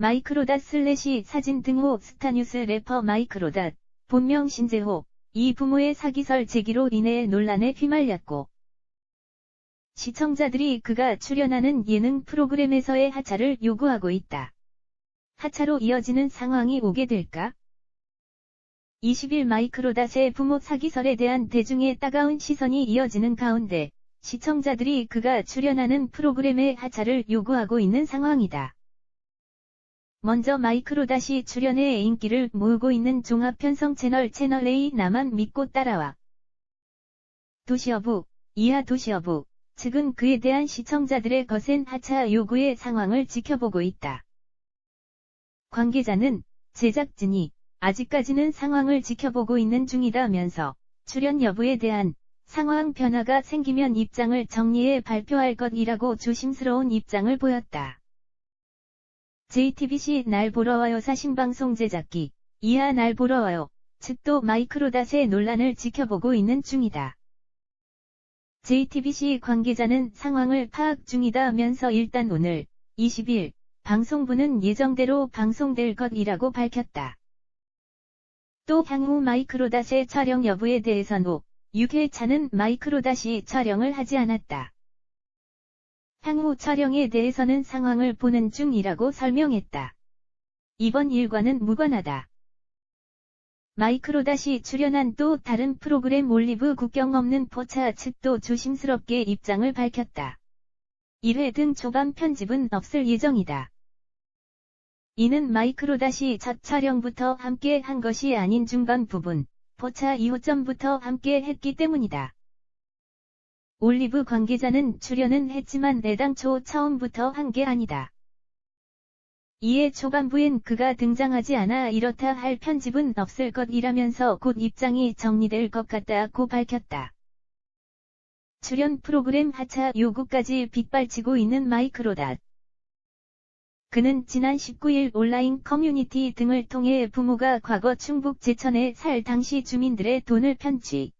마이크로닷 슬래시 사진 등호 스타뉴스 래퍼 마이크로닷, 본명 신재호, 이 부모의 사기설 제기로 인해 논란에 휘말렸고, 시청자들이 그가 출연하는 예능 프로그램에서의 하차를 요구하고 있다. 하차로 이어지는 상황이 오게 될까? 20일 마이크로닷의 부모 사기설에 대한 대중의 따가운 시선이 이어지는 가운데 시청자들이 그가 출연하는 프로그램의 하차를 요구하고 있는 상황이다. 먼저 마이크로닷이 출연해 인기를 모으고 있는 종합편성 채널 채널A 나만 믿고 따라와 도시어부, 이하 도시어부, 측은 그에 대한 시청자들의 거센 하차 요구의 상황을 지켜보고 있다. 관계자는 제작진이 아직까지는 상황을 지켜보고 있는 중이다면서 출연 여부에 대한 상황 변화가 생기면 입장을 정리해 발표할 것이라고 조심스러운 입장을 보였다. JTBC 날 보러 와요 사신방송 제작기 이하 날 보러 와요 측도 마이크로닷의 논란을 지켜보고 있는 중이다. JTBC 관계자는 상황을 파악 중이다면서 일단 오늘 20일 방송부는 예정대로 방송될 것이라고 밝혔다. 또 향후 마이크로닷의 촬영 여부에 대해서는 6회차는 마이크로닷이 촬영을 하지 않았다. 향후 촬영에 대해서는 상황을 보는 중이라고 설명했다. 이번 일과는 무관하다. 마이크로닷이 출연한 또 다른 프로그램 올리브 국경 없는 포차 측도 조심스럽게 입장을 밝혔다. 1회 등 초반 편집은 없을 예정이다. 이는 마이크로닷이 첫 촬영부터 함께 한 것이 아닌 중간 부분, 포차 2호점부터 함께 했기 때문이다. 올리브 관계자는 출연은 했지만 내당 초 처음부터 한 게 아니다. 이에 초반부엔 그가 등장하지 않아 이렇다 할 편집은 없을 것이라면서 곧 입장이 정리될 것 같다고 밝혔다. 출연 프로그램 하차 요구까지 빗발치고 있는 마이크로닷. 그는 지난 19일 온라인 커뮤니티 등을 통해 부모가 과거 충북 제천에 살 당시 주민들의 돈을 편취.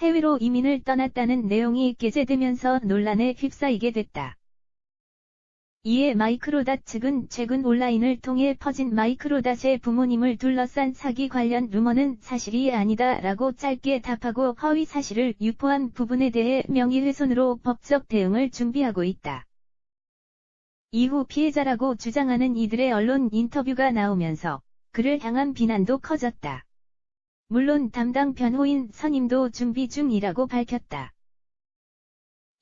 해외로 이민을 떠났다는 내용이 게재되면서 논란에 휩싸이게 됐다. 이에 마이크로닷 측은 최근 온라인을 통해 퍼진 마이크로닷의 부모님을 둘러싼 사기 관련 루머는 사실이 아니다 라고 짧게 답하고 허위 사실을 유포한 부분에 대해 명예훼손으로 법적 대응을 준비하고 있다. 이후 피해자라고 주장하는 이들의 언론 인터뷰가 나오면서 그를 향한 비난도 커졌다. 물론 담당 변호인 선임도 준비 중이라고 밝혔다.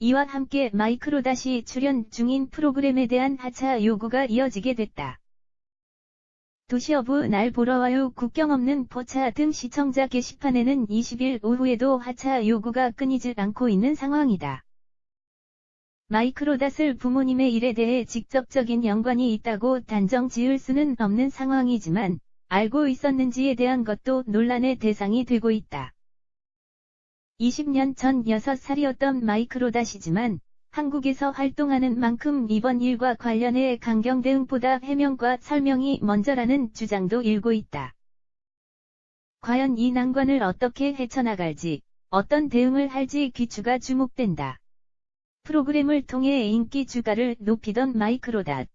이와 함께 마이크로닷이 출연 중인 프로그램에 대한 하차 요구가 이어지게 됐다. 도시어부 날 보러 와요 국경 없는 포차 등 시청자 게시판에는 20일 오후에도 하차 요구가 끊이질 않고 있는 상황이다. 마이크로닷을 부모님의 일에 대해 직접적인 연관이 있다고 단정 지을 수는 없는 상황이지만 알고 있었는지에 대한 것도 논란의 대상이 되고 있다. 20년 전 6살이었던 마이크로닷이지만 한국에서 활동하는 만큼 이번 일과 관련해 강경 대응보다 해명과 설명이 먼저라는 주장도 일고 있다. 과연 이 난관을 어떻게 헤쳐나갈지, 어떤 대응을 할지 귀추가 주목된다. 프로그램을 통해 인기 주가를 높이던 마이크로닷.